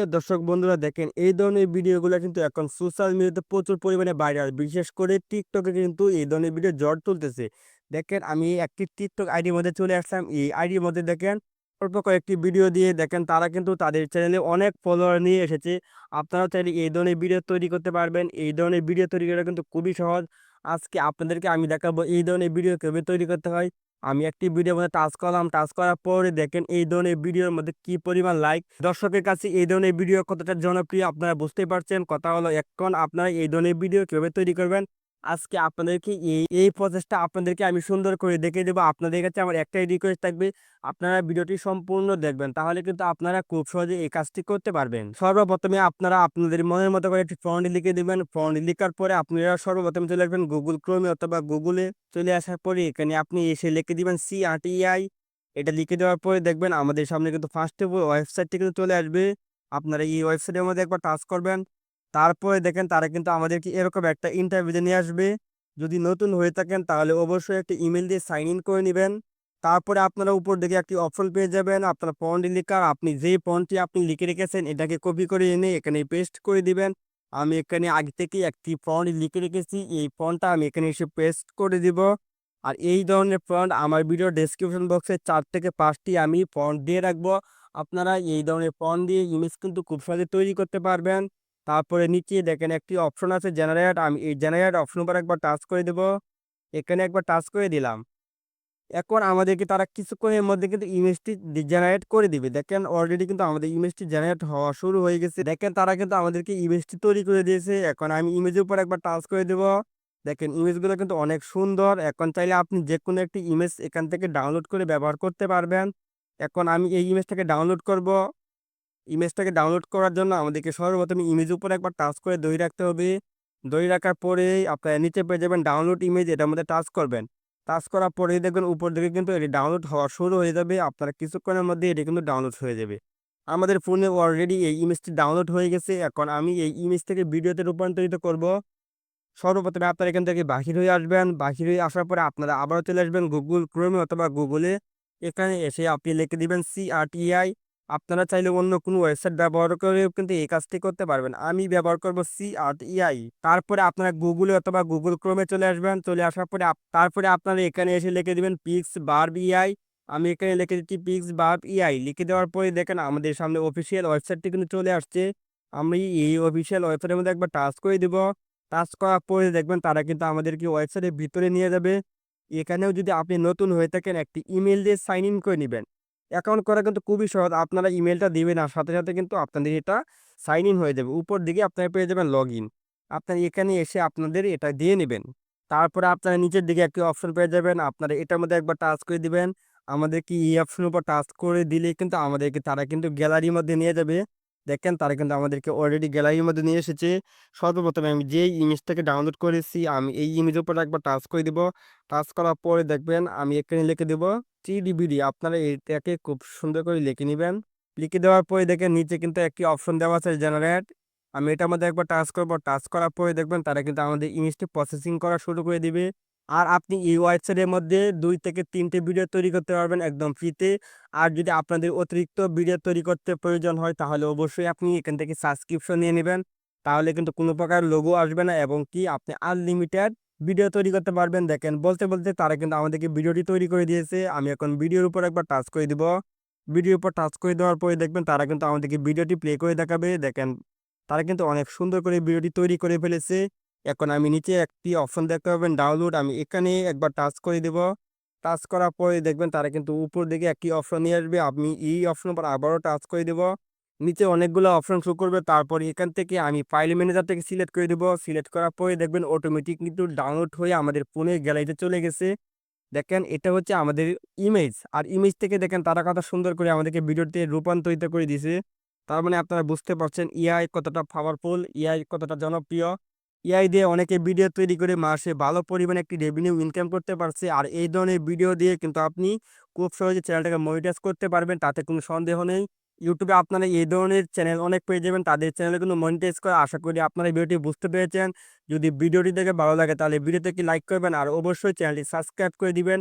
প্রিয় দর্শক বন্ধুরা, দেখেন এই ধরনের ভিডিওগুলো কিন্তু এখন সোশ্যাল মিডিয়াতে প্রচুর পরিমাণে ভাইরাল বিশেষ করে টিকটকে কিন্তু এই ধরনের ভিডিও ঝড় তুলতেছে দেখেন আমি একটি টিকটক আইডির মধ্যে চলে আসলাম। এই আইডির মধ্যে দেখেন অল্প কয়েকটি ভিডিও দিয়ে দেখেন তারা কিন্তু তাদের চ্যানেলে অনেক ফলোয়ার নিয়ে এসেছে। আপনারাও চাইলে এই ধরনের ভিডিও তৈরি করতে পারবেন। এই ধরনের ভিডিও তৈরি করা কিন্তু খুবই সহজ। আজকে আপনাদেরকে আমি দেখাবো এই ধরনের ভিডিও কীভাবে তৈরি করতে হয়। আমি একটি ভিডিওর মধ্যে টাচ করলাম। টাচ করার পরে দেখেন এই ধরনের ভিডিওর মধ্যে কি পরিমাণ লাইক দর্শকের কাছে এই ধরনের ভিডিও কতটা জনপ্রিয় আপনারা বুঝতেই পারছেন। কথা হলো এখন আপনারা এই ধরনের ভিডিও কীভাবে তৈরি করবেন? আজকে আপনাদেরকে এই এই প্রসেসটা আপনাদেরকে আমি সুন্দর করে দেখে দেবো। আপনাদের কাছে আমার একটাই রিকোয়েস্ট থাকবে, আপনারা ভিডিওটি সম্পূর্ণ দেখবেন, তাহলে কিন্তু আপনারা খুব সহজে এই কাজটি করতে পারবেন। সর্বপ্রথমে আপনারা আপনাদের মনের মতো করে একটি ফ্রন্ট লিখে দেবেন। ফ্রন্ট লিখার পরে আপনারা সর্বপ্রথমে চলে আসবেন গুগল ক্রোমে অথবা গুগলে চলে আসার পরে এখানে আপনি এসে লিখে দিবেন সি আই এটা লিখে দেওয়ার পরে দেখবেন আমাদের সামনে কিন্তু ফার্স্টে ওয়েবসাইটটি কিন্তু চলে আসবে। আপনারা এই ওয়েবসাইটের মধ্যে একবার টাচ করবেন। তারপরে দেখেন তারা কিন্তু আমাদেরকে এরকম একটা ইন্টারভিউতে নিয়ে আসবে। যদি নতুন হয়ে থাকেন তাহলে অবশ্যই একটা ইমেল দিয়ে সাইন ইন করে নেবেন। তারপরে আপনারা উপর দিকে একটি অপশন পেয়ে যাবেন, আপনার ফন্ট লিখার আপনি যেই ফন্টটি আপনি লিখে রেখেছেন এটাকে কপি করে এনে এখানে পেস্ট করে দিবেন। আমি এখানে আগে থেকে একটি ফন্ট লিখে রেখেছি, এই ফন্টটা আমি এখানে এসে পেস্ট করে দিব। আর এই ধরনের ফন্ট আমার ভিডিও ডেসক্রিপশন বক্সে চার থেকে পাঁচটি আমি ফন্ট দিয়ে রাখব। আপনারা এই ধরনের ফন্ট দিয়ে ইমেজ কিন্তু খুব সহজে তৈরি করতে পারবেন। তারপরে নিচে দেখেন একটি অপশন আছে জেনারেট আমি এই জেনারেট অপশন উপর একবার টাচ করে দেব। এখানে একবার টাচ করে দিলাম। এখন আমাদেরকে তারা কিছুক্ষণের মধ্যে কিন্তু ইমেজটি জেনারেট করে দিবে। দেখেন অলরেডি কিন্তু আমাদের ইমেজটি জেনারেট হওয়া শুরু হয়ে গেছে। দেখেন তারা কিন্তু আমাদেরকে ইমেজটি তৈরি করে দিয়েছে। এখন আমি ইমেজের উপর একবার টাচ করে দেব। দেখেন ইমেজগুলো কিন্তু অনেক সুন্দর। এখন চাইলে আপনি যে কোনো একটি ইমেজ এখান থেকে ডাউনলোড করে ব্যবহার করতে পারবেন। এখন আমি এই ইমেজটাকে ডাউনলোড করব। ইমেজটাকে ডাউনলোড করার জন্য আমাদেরকে সর্বপ্রথম ইমেজ উপর একবার টাচ করে দই রাখতে হবে। দই রাখার পরে আপনারা নিচে পেয়ে যাবেন ডাউনলোড ইমেজ এটার মধ্যে টাচ করবেন। টাচ করার পরেই দেখবেন উপর দিকে কিন্তু এটি ডাউনলোড হওয়া শুরু হয়ে যাবে। আপনারা কিছুক্ষণের মধ্যে এটি কিন্তু ডাউনলোড হয়ে যাবে। আমাদের ফোনে অলরেডি এই ইমেজটি ডাউনলোড হয়ে গেছে। এখন আমি এই ইমেজ থেকে ভিডিওতে রূপান্তরিত করব। সর্বপ্রথমে আপনারা এখান থেকে বাহির হয়ে আসবেন। বাহির হয়ে আসার পরে আপনারা আবারও চলে আসবেন গুগল ক্রোমে অথবা গুগলে এখানে এসে আপনি লিখে দিবেন সি আর টি আই আপনারা চাইলে অন্য কোনো ওয়েবসাইট ব্যবহার করেও কিন্তু এই কাজটি করতে পারবেন। আমি ব্যবহার করব সি আর ইআই তারপরে আপনারা গুগলে অথবা গুগল ক্রোমে চলে আসবেন। চলে আসার পরে তারপরে আপনারা এখানে এসে লিখে দিবেন পিক্স বার্ব ইআই আমি এখানে লিখে দিচ্ছি পিক্স বার্ব ইআই লিখে দেওয়ার পরে দেখেন আমাদের সামনে অফিসিয়াল ওয়েবসাইটটি কিন্তু চলে আসছে। আমি এই অফিসিয়াল ওয়েবসাইটের মধ্যে একবার টাচ করে দিব। টাচ করার পরে দেখবেন তারা কিন্তু আমাদেরকে ওয়েবসাইটের ভিতরে নিয়ে যাবে। এখানেও যদি আপনি নতুন হয়ে থাকেন একটি ইমেল দিয়ে সাইন ইন করে নেবেন। অ্যাকাউন্ট করা কিন্তু খুবই সহজ। আপনারা ইমেলটা দিবেন আর সাথে সাথে কিন্তু আপনাদের এটা সাইন ইন হয়ে যাবে। উপর দিকে আপনারা পেয়ে যাবেন লগ ইন আপনারা এখানে এসে আপনাদের এটা দিয়ে নেবেন। তারপরে আপনারা নিচের দিকে একটি অপশন পেয়ে যাবেন। আপনারা এটার মধ্যে একবার টাচ করে দিবেন। আমাদেরকে এই অপশনের উপর টাচ করে দিলে কিন্তু আমাদেরকে তারা কিন্তু গ্যালারির মধ্যে নিয়ে যাবে। দেখেন তারা কিন্তু আমাদেরকে অলরেডি গ্যালারির মধ্যে নিয়ে এসেছে। সর্বপ্রথমে আমি যে ইমেজটাকে ডাউনলোড করেছি, আমি এই ইমেজের উপর একবার টাচ করে দিব। টাচ করার পরে দেখবেন আমি এখানে লিখে দেব টিডিবিডি আপনারা এটাকে খুব সুন্দর করে লিখে নেবেন। লিখে দেওয়ার পরে দেখেন নিচে কিন্তু একটি অপশন দেওয়া আছে জেনারেট আমি এটার মধ্যে একবার টাচ করব। টাচ করার পরে দেখবেন তারা কিন্তু আমাদের ইমেজটি প্রসেসিং করা শুরু করে দিবে। আর আপনি এই ওয়েবসাইটের মধ্যে দুই থেকে তিনটে ভিডিও তৈরি করতে পারবেন একদম ফ্রিতে আর যদি আপনাদের অতিরিক্ত ভিডিও তৈরি করতে প্রয়োজন হয়, তাহলে অবশ্যই আপনি এখান থেকে সাবস্ক্রিপশন নিয়ে নেবেন। তাহলে কিন্তু কোনো প্রকার লোগো আসবে না এবং কি আপনি আনলিমিটেড ভিডিও তৈরি করতে পারবেন। দেখেন, বলতে বলতে তারা কিন্তু আমাদেরকে ভিডিওটি তৈরি করে দিয়েছে। আমি এখন ভিডিওর উপর একবার টাচ করে দিব। ভিডিওর উপর টাচ করে দেওয়ার পরে দেখবেন তারা কিন্তু আমাদেরকে ভিডিওটি প্লে করে দেখাবে। দেখেন, তারা কিন্তু অনেক সুন্দর করে ভিডিওটি তৈরি করে ফেলেছে। এখন আমি নিচে একটি অপশন দেখতে পাবেন ডাউনলোড আমি এখানে একবার টাচ করে দেব। টাচ করার পরে দেখবেন তারা কিন্তু উপর দিকে একটি অপশন নিয়ে আসবে। আমি এই অপশন পর আবারও টাচ করে দেব। নিচে অনেকগুলো অপশন শো করবে। তারপরে এখান থেকে আমি ফাইল ম্যানেজার থেকে সিলেক্ট করে দেবো। সিলেক্ট করার পরে দেখবেন অটোমেটিক কিন্তু ডাউনলোড হয়ে আমাদের ফোনের গ্যালারিতে চলে গেছে। দেখেন, এটা হচ্ছে আমাদের ইমেজ আর ইমেজ থেকে দেখেন তারা কত সুন্দর করে আমাদেরকে ভিডিওতে রূপান্তরিত করে দিয়েছে। তার মানে আপনারা বুঝতে পারছেন ইআই কতটা পাওয়ারফুল ইআই কতটা জনপ্রিয়। এআই দিয়ে অনেকে ভিডিও তৈরি করে মাসে ভালো পরিমাণে একটি রেভিনিউ ইনকাম করতে পারছে। আর এই ধরনের ভিডিও দিয়ে কিন্তু আপনি খুব সহজে চ্যানেলটাকে মনিটাইজ করতে পারবেন, তাতে কোনো সন্দেহ নেই। ইউটিউবে আপনারা এই ধরনের চ্যানেল অনেক পেয়ে যাবেন, তাদের চ্যানেলে কিন্তু মনিটাইজ করে। আশা করি আপনারা ভিডিওটি বুঝতে পেরেছেন। যদি ভিডিওটি দেখে ভালো লাগে, তাহলে ভিডিওতে কি লাইক করবেন। আর অবশ্যই চ্যানেলটি সাবস্ক্রাইব করে দিবেন।